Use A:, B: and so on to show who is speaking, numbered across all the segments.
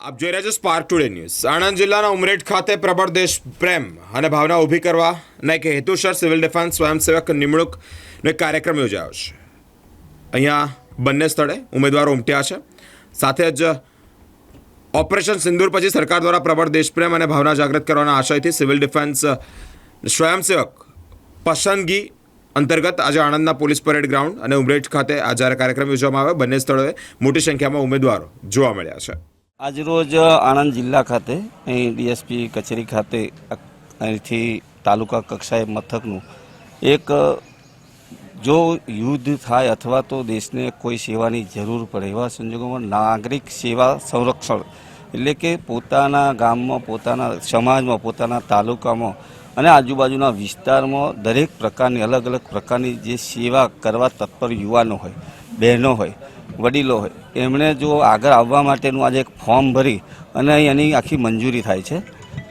A: આપ જોઈ રહ્યા છો સ્પાર્ક ટુડે ન્યૂઝ આણંદ જિલ્લાના ઉમરેઠ ખાતે પ્રબળ દેશ પ્રેમ અને ભાવના ઊભી કરવા અને કે હેતુસર સિવિલ ડિફેન્સ સ્વયંસેવક નિમણૂકનો એક કાર્યક્રમ યોજાયો છે. અહીંયા બંને સ્થળે ઉમેદવારો ઉમટ્યા છે. સાથે જ ઓપરેશન સિંદૂર પછી સરકાર દ્વારા પ્રબળ દેશપ્રેમ અને ભાવના જાગૃત કરવાના આશયથી સિવિલ ડિફેન્સ સ્વયંસેવક પસંદગી અંતર્ગત આજે આણંદના પોલીસ પરેડ ગ્રાઉન્ડ અને ઉમરેઠ ખાતે આ જ્યારે કાર્યક્રમ યોજવામાં આવ્યો, બંને સ્થળોએ મોટી સંખ્યામાં ઉમેદવારો જોવા મળ્યા છે.
B: આજરોજ આણંદ જિલ્લા ખાતે અહીં ડીએસપી કચેરી ખાતે અહીંથી તાલુકા કક્ષાએ મથકનું એક જો યુદ્ધ થાય અથવા તો દેશને કોઈ સેવાની જરૂર પડે એવા સંજોગોમાં નાગરિક સેવા સંરક્ષણ એટલે કે પોતાના ગામમાં, પોતાના સમાજમાં, પોતાના તાલુકામાં અને આજુબાજુના વિસ્તારમાં દરેક પ્રકારની અલગ અલગ પ્રકારની જે સેવા કરવા તત્પર યુવાનો હોય, બહેનો હોય વડીલો હોય. એમણે જો આગળ આવવા માટેનું આજે એક ફોર્મ ભરી અને એની આખી મંજૂરી થાય છે.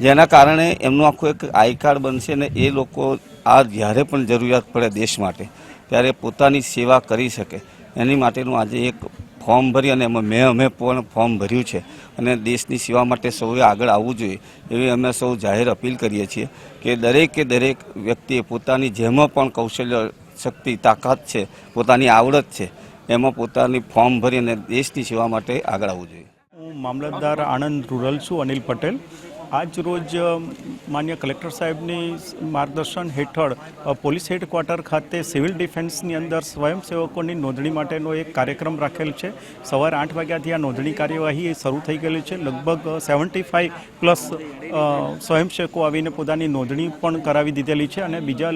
B: જેના કારણે એમનું આખું એક આઈ કાર્ડ બનશે અને એ લોકો આ જ્યારે પણ જરૂરિયાત પડે દેશ માટે, ત્યારે પોતાની સેવા કરી શકે. એની માટેનું આજે એક ફોર્મ ભરી અને એમાં મેં, અમે પણ ફોર્મ ભર્યું છે. અને દેશની સેવા માટે સૌએ આગળ આવવું જોઈએ. એવી અમે સૌ જાહેર અપીલ કરીએ છીએ કે દરેકે દરેક વ્યક્તિએ પોતાની જેમાં પણ કૌશલ્ય, શક્તિ, તાકાત છે, પોતાની આવડત છે એમાં પોતાની ફોર્મ ભરી અને દેશની સેવા માટે આગળ આવવું જોઈએ.
C: હું મામલતદાર આણંદ રૂરલ છું, અનિલ પટેલ. આજ રોજ માન્ય કલેક્ટર સાહેબની માર્ગદર્શન હેઠળ પોલીસ હેડક્વાર્ટર ખાતે સિવિલ ડિફેન્સની અંદર સ્વયંસેવકોની નોંધણી માટેનો એક કાર્યક્રમ રાખેલ છે. સવારે આઠ વાગ્યાથી આ નોંધણી કાર્યવાહી શરૂ થઈ ગયેલી છે. લગભગ સેવન્ટી ફાઇવ પ્લસ સ્વયંસેવકો આવીને પોતાની નોંધણી પણ કરાવી દીધેલી છે અને બીજા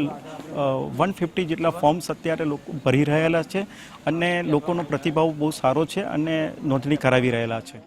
C: વન ફિફ્ટી જેટલા ફોર્મ્સ અત્યારે લોકો ભરી રહેલા છે અને લોકોનો પ્રતિભાવ બહુ સારો છે અને નોંધણી કરાવી રહેલા છે.